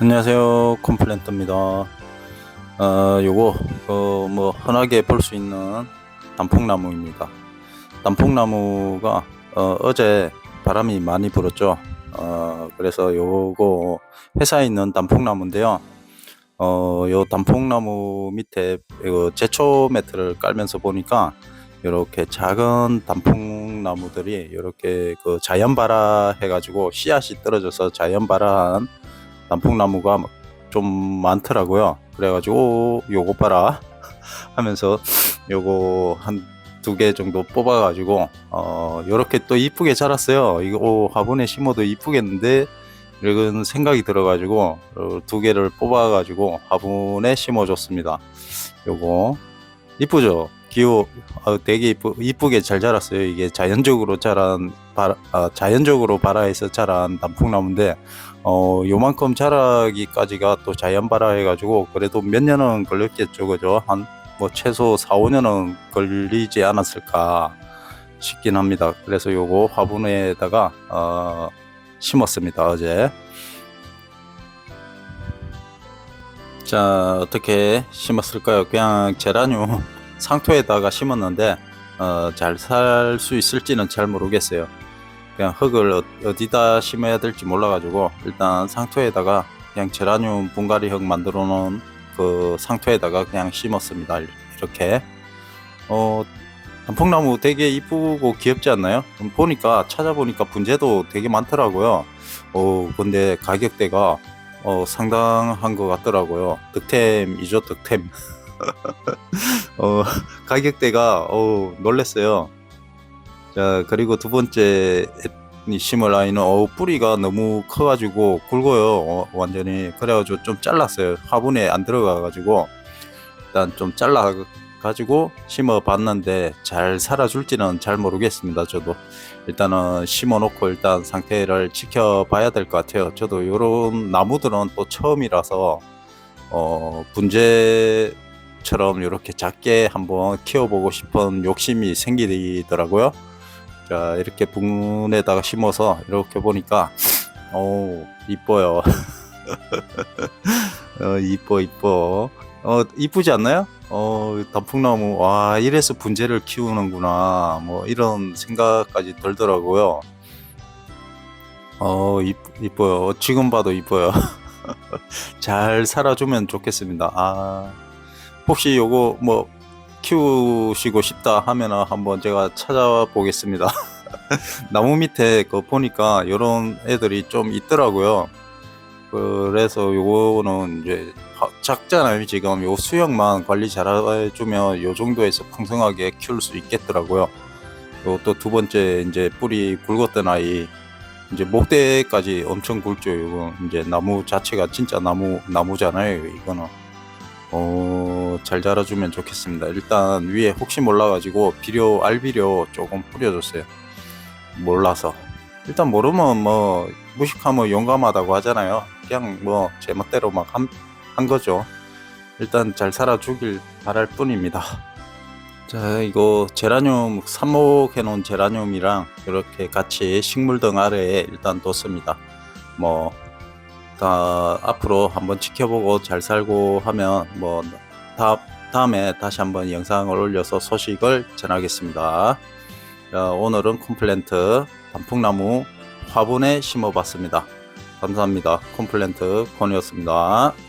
안녕하세요. 콤플랜트입니다. 어 요거 어, 뭐 흔하게 볼 수 있는 단풍나무입니다. 단풍나무가 어, 어제 바람이 많이 불었죠. 어 그래서 요거 회사에 있는 단풍나무인데요. 어요 단풍나무 밑에 이거 제초 매트를 깔면서 보니까 이렇게 작은 단풍나무들이 이렇게 그 자연발화 해가지고 씨앗이 떨어져서 자연발화한 단풍나무가 좀 많더라고요. 그래가지고 요거 봐라 하면서 요거 한 두 개 정도 뽑아가지고 어 요렇게 또 이쁘게 자랐어요. 이거 오, 화분에 심어도 이쁘겠는데 이런 생각이 들어가지고 어, 두 개를 뽑아가지고 화분에 심어줬습니다. 요거 이쁘죠? 기호 어, 되게 이쁘, 이쁘게 잘 자랐어요. 이게 자연적으로 자란 바, 아, 자연적으로 발화해서 자란 단풍나무인데 어 요만큼 자라기까지가 또 자연 발화 해가지고 그래도 몇 년은 걸렸겠죠, 그죠? 한 뭐 최소 4, 5년은 걸리지 않았을까 싶긴 합니다. 그래서 요거 화분에다가 어, 심었습니다 어제. 자 어떻게 심었을까요? 그냥 제라늄 상토에다가 심었는데 어, 잘 살 수 있을지는 잘 모르겠어요. 그냥 흙을 어- 어디다 심어야 될지 몰라가지고 일단 상토에다가 그냥 제라늄 분갈이 흙 만들어 놓은 그 상토에다가 그냥 심었습니다. 이렇게 어 단풍나무 되게 이쁘고 귀엽지 않나요? 음, 보니까 찾아보니까 분재도 되게 많더라고요. 어 근데 가격대가 어 상당한 것 같더라고요. 득템이죠 득템. 어 가격대가 어 놀랬어요. 자 그리고 두 번째 이 심을 아이는 어 뿌리가 너무 커가지고 굵어요. 어, 완전히. 그래가지고 좀 잘랐어요. 화분에 안 들어가가지고. 일단 좀 잘라 가지고 심어 봤는데 잘 살아줄지는 잘 모르겠습니다 저도. 일단은 심어 놓고 일단 상태를 지켜봐야 될 것 같아요. 저도 요런 나무들은 또 처음이라서 어 분재처럼 이렇게 작게 한번 키워보고 싶은 욕심이 생기더라고요 자 이렇게 분에다가 심어서 이렇게 보니까 오 이뻐요. 어 이뻐 이뻐. 어 이쁘지 않나요? 어 단풍나무. 와 이래서 분재를 키우는구나. 뭐 이런 생각까지 들더라고요. 어 이쁘, 이뻐요. 지금 봐도 이뻐요. 잘 살아주면 좋겠습니다. 아 혹시 요거 뭐 키우시고 싶다 하면은 한번 제가 찾아보겠습니다. 나무 밑에 그 보니까 이런 애들이 좀 있더라고요. 그래서 요거는 이제 하- 작잖아요 지금 요 수영만 관리 잘 해주면 요 정도에서 풍성하게 키울 수 있겠더라고요. 요또두 번째 이제 뿌리 굵었던 아이 이제 목대까지 엄청 굵죠. 이거 이제 나무 자체가 진짜 나무 나무잖아요. 이거는 어, 잘 자라주면 좋겠습니다. 일단 위에 혹시 몰라가지고 비료, 알비료 조금 뿌려줬어요. 몰라서. 일단 모르면 뭐, 무식하면 용감하다고 하잖아요. 그냥 뭐, 제 멋대로 막 한, 한 거죠. 일단 잘 살아 주길 바랄 뿐입니다. 자, 이거 제라늄, 삽목해 놓은 제라늄이랑 이렇게 같이 식물등 아래에 일단 뒀습니다. 뭐, 다 앞으로 한번 지켜보고 잘 살고 하면 뭐 다, 다음에 다시 한번 영상을 올려서 소식을 전하겠습니다. 자, 오늘은 콤플랜트 단풍나무 화분에 심어봤습니다. 감사합니다. 콤플랜트 권이었습니다.